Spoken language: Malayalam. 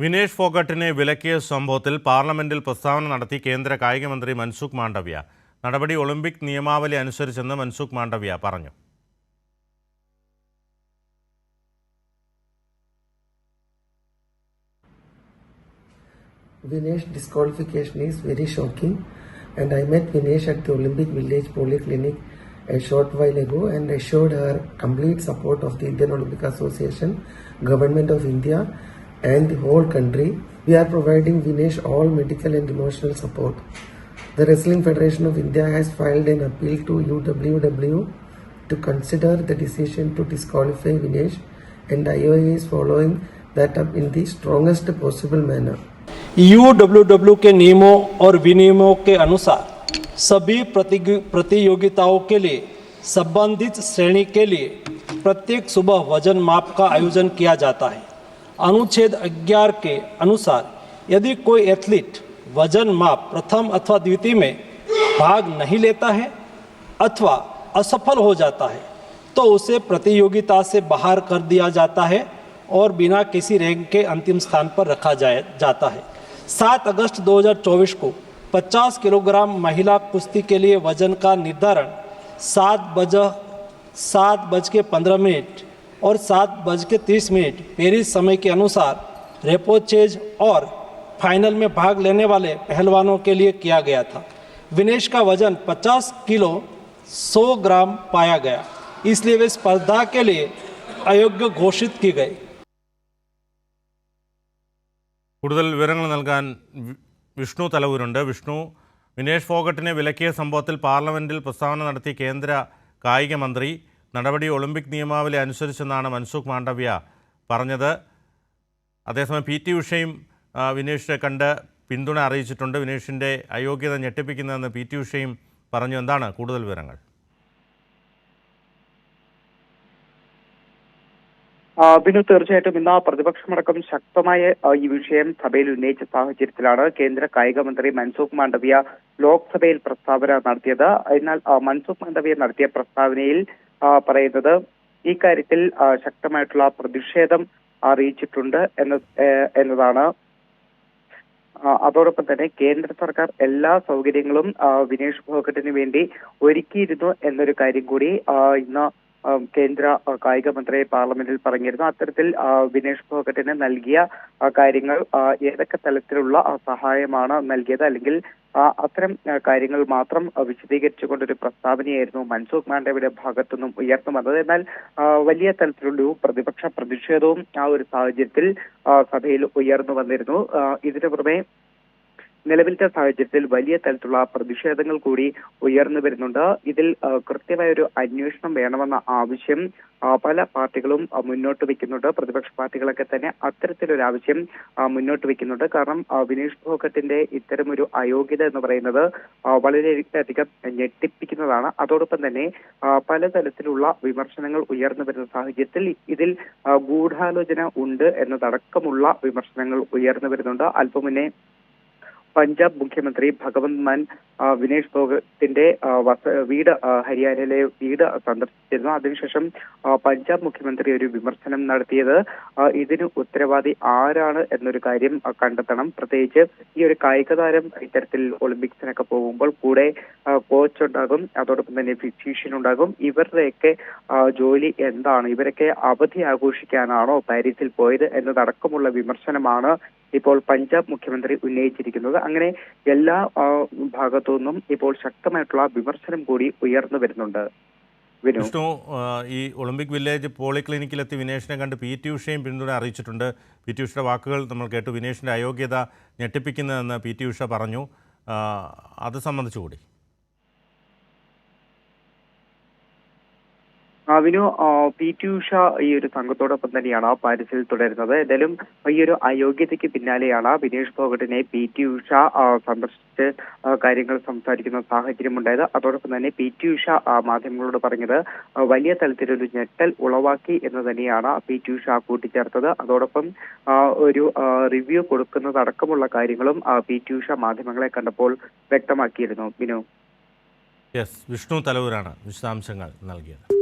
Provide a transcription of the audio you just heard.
വിനേഷ് ഫോഗട്ടിനെ വിലക്കിയ സംഭവത്തിൽ പാർലമെന്റിൽ പ്രസ്താവന നടത്തി കേന്ദ്ര കായികമന്ത്രി മൻസുഖ് മാണ്ഡവ്യ. നടപടി ഒളിമ്പിക് നിയമാവലി അനുസരിച്ചെന്ന് മൻസുഖ് മാണ്ഡവ്യ പറഞ്ഞു. Vinesh disqualification is very shocking and I met Vinesh at Olympic village poly a short while ago and assured her complete support of the Indian Olympic association government of India and the whole country. We are providing Vinesh all medical and emotional support. The Wrestling Federation of India has filed an appeal to UWW to consider the decision to disqualify Vinesh and IOA is following that up in the strongest possible manner. यू के नियमों और विनियमों के अनुसार सभी प्रतियोगिताओं के लिए संबंधित श्रेणी के लिए प्रत्येक सुबह वज़न माप का आयोजन किया जाता है अनुच्छेद 11 के अनुसार यदि कोई एथलीट वज़न माप प्रथम अथवा द्वितीय में भाग नहीं लेता है अथवा असफल हो जाता है तो उसे प्रतियोगिता से बाहर कर दिया जाता है और बिना किसी रैंक के अंतिम स्थान पर रखा जाए, जाता है। 7 अगस्त 2024 को 50 किलोग्राम महिला कुश्ती के लिए वज़न का निर्धारण सात बज सात बज के पंद्रह मिनट और सात बज के तीस मिनट पेरिस समय के अनुसार रेपोचेज और फाइनल में भाग लेने वाले पहलवानों के लिए किया गया था विनेश का वजन 50 किलो 100 ग्राम पाया गया इसलिए वे स्पर्धा के लिए अयोग्य घोषित की गई കൂടുതൽ വിവരങ്ങൾ നൽകാൻ വി- വിഷ്ണു തലവൂരുണ്ട് വിഷ്ണു വിനേഷ് ഫോഗട്ടിനെ വിലക്കിയ സംഭവത്തിൽ പാർലമെന്റിൽ പ്രസ്താവന നടത്തിയ കേന്ദ്ര കായിക മന്ത്രി നടപടി ഒളിമ്പിക് നിയമാവലി അനുസരിച്ചെന്നാണ് മൻസുഖ് മാണ്ഡവ്യ പറഞ്ഞത്. അതേസമയം പി ടി ഉഷയും വിനേഷിനെ കണ്ട് പിന്തുണ അറിയിച്ചിട്ടുണ്ട്. വിനേഷിന്റെ അയോഗ്യത ഞെട്ടിപ്പിക്കുന്നതെന്ന് പി ടി ഉഷയും പറഞ്ഞു. എന്താണ് കൂടുതൽ വിവരങ്ങൾ? ബിനു തീർച്ചയായിട്ടും ഇന്ന് പ്രതിപക്ഷമടക്കം ശക്തമായ ഈ വിഷയം സഭയിൽ ഉന്നയിച്ച സാഹചര്യത്തിലാണ് കേന്ദ്ര കായിക മന്ത്രി മൻസുഖ് മാണ്ഡവ്യ ലോക്സഭയിൽ പ്രസ്താവന നടത്തിയത്. എന്നാൽ മൻസൂഖ് മാണ്ഡവ്യ നടത്തിയ പ്രസ്താവനയിൽ പറയുന്നത്. ഈ കാര്യത്തിൽ ആ, ശക്തമായിട്ടുള്ള പ്രതിഷേധം അറിയിച്ചിട്ടുണ്ട് എന്ന എന്നതാണ്. അതോടൊപ്പം തന്നെ കേന്ദ്ര സർക്കാർ എല്ലാ സൗകര്യങ്ങളും വിനേഷ് ഫോഗട്ടിന് വേണ്ടി ഒരുക്കിയിരുന്നു എന്നൊരു കാര്യം കൂടി ഇന്ന് കേന്ദ്ര കായിക മന്ത്രി പാർലമെന്റിൽ പറഞ്ഞിരുന്നു. അത്തരത്തിൽ വിനേഷ് ഫോഗട്ടിന് നൽകിയ കാര്യങ്ങൾ ഏതൊക്കെ തലത്തിലുള്ള സഹായമാണ് നൽകിയത്? അല്ലെങ്കിൽ അത്തരം കാര്യങ്ങൾ മാത്രം വിശദീകരിച്ചുകൊണ്ടൊരു പ്രസ്താവനയായിരുന്നു മൻസൂഖ് മാണ്ഡവയുടെ ഭാഗത്തുനിന്നും ഉയർന്നു വന്നത്. എന്നാൽ വലിയ തലത്തിലുള്ള പ്രതിപക്ഷ പ്രതിഷേധവും ആ ഒരു സാഹചര്യത്തിൽ സഭയിൽ ഉയർന്നു വന്നിരുന്നു. ഇതിനു പുറമെ നിലവിലത്തെ സാഹചര്യത്തിൽ വലിയ തരത്തിലുള്ള പ്രതിഷേധങ്ങൾ കൂടി ഉയർന്നു വരുന്നുണ്ട്. ഇതിൽ കൃത്യമായ ഒരു അന്വേഷണം വേണമെന്ന ആവശ്യം പല പാർട്ടികളും മുന്നോട്ട് വെക്കുന്നുണ്ട് പ്രതിപക്ഷ പാർട്ടികളൊക്കെ തന്നെ അത്തരത്തിലൊരു ആവശ്യം മുന്നോട്ട് വെക്കുന്നുണ്ട് കാരണം വിനീഷ് ഫോഗട്ടിന്റെ ഇത്തരമൊരു അയോഗ്യത എന്ന് പറയുന്നത് വളരെയധികം ഞെട്ടിപ്പിക്കുന്നതാണ്. അതോടൊപ്പം തന്നെ പലതരത്തിലുള്ള വിമർശനങ്ങൾ ഉയർന്നു വരുന്ന സാഹചര്യത്തിൽ ഇതിൽ ഗൂഢാലോചന ഉണ്ട് എന്നതടക്കമുള്ള വിമർശനങ്ങൾ ഉയർന്നു വരുന്നുണ്ട്. അല്പം മുന്നേ പഞ്ചാബ് മുഖ്യമന്ത്രി ഭഗവന്ത് മാൻ വിനേഷ് ഫോഗത്തിന്റെ വീട് ഹരിയാനയിലെ വീട് സന്ദർശിച്ചിരുന്നു അതിനുശേഷം പഞ്ചാബ് മുഖ്യമന്ത്രി ഒരു വിമർശനം നടത്തിയത് ഇതിന് ഉത്തരവാദി ആരാണ് എന്നൊരു കാര്യം കണ്ടെത്തണം. പ്രത്യേകിച്ച് ഈ ഒരു കായിക താരം ഇത്തരത്തിൽ ഒളിമ്പിക്സിനൊക്കെ പോകുമ്പോൾ കൂടെ കോച്ച് ഉണ്ടാകും അതോടൊപ്പം തന്നെ ഫിസീഷ്യൻ ഉണ്ടാകും. ഇവരുടെയൊക്കെ ജോലി എന്താണ്? ഇവരൊക്കെ അവധി ആഘോഷിക്കാനാണോ പാരീസിൽ പോയത് എന്നതടക്കമുള്ള വിമർശനമാണ് ഇപ്പോൾ പഞ്ചാബ് മുഖ്യമന്ത്രി ഉന്നയിച്ചിരിക്കുന്നത്. അങ്ങനെ എല്ലാ ഭാഗത്തു നിന്നും ഇപ്പോൾ ശക്തമായിട്ടുള്ള വിമർശനം കൂടി ഉയർന്നു വരുന്നുണ്ട്. വിഷ്ണു ഈ ഒളിമ്പിക് വില്ലേജ് പോളിക്ലിനിക്കിലെത്തി വിനേഷിനെ കണ്ട് പി ടി ഉഷയും പിന്തുണ അറിയിച്ചിട്ടുണ്ട്. പി ടി ഉഷയുടെ വാക്കുകൾ നമ്മൾ കേട്ടു. വിനേഷിന്റെ അയോഗ്യത ഞെട്ടിപ്പിക്കുന്നതെന്ന് പി ടി ഉഷ പറഞ്ഞു. അത് സംബന്ധിച്ചുകൂടി. വിനു പി ടി ഉഷ ഈ ഒരു സംഘത്തോടൊപ്പം തന്നെയാണ് പാരീസിൽ തുടരുന്നത്. എന്തായാലും ഈ ഒരു അയോഗ്യതയ്ക്ക് പിന്നാലെയാണ് വിനേഷ് ഫോഗട്ടിനെ പി ടി ഉഷ സന്ദർശിച്ച് കാര്യങ്ങൾ സംസാരിക്കുന്ന സാഹചര്യം ഉണ്ടായത്. അതോടൊപ്പം തന്നെ പി ടി ഉഷ മാധ്യമങ്ങളോട് പറഞ്ഞത് വലിയ തലത്തിലൊരു ഞെട്ടൽ ഉളവാക്കി എന്ന് തന്നെയാണ് പി ടി ഉഷ കൂട്ടിച്ചേർത്തത്. അതോടൊപ്പം ഒരു റിവ്യൂ കൊടുക്കുന്നതടക്കമുള്ള കാര്യങ്ങളും പി ടി ഉഷ മാധ്യമങ്ങളെ കണ്ടപ്പോൾ വ്യക്തമാക്കിയിരുന്നു. വിനു. യെസ് വിഷ്ണു തലവൂരാണ് വിശദാംശങ്ങൾ നൽകിയത്.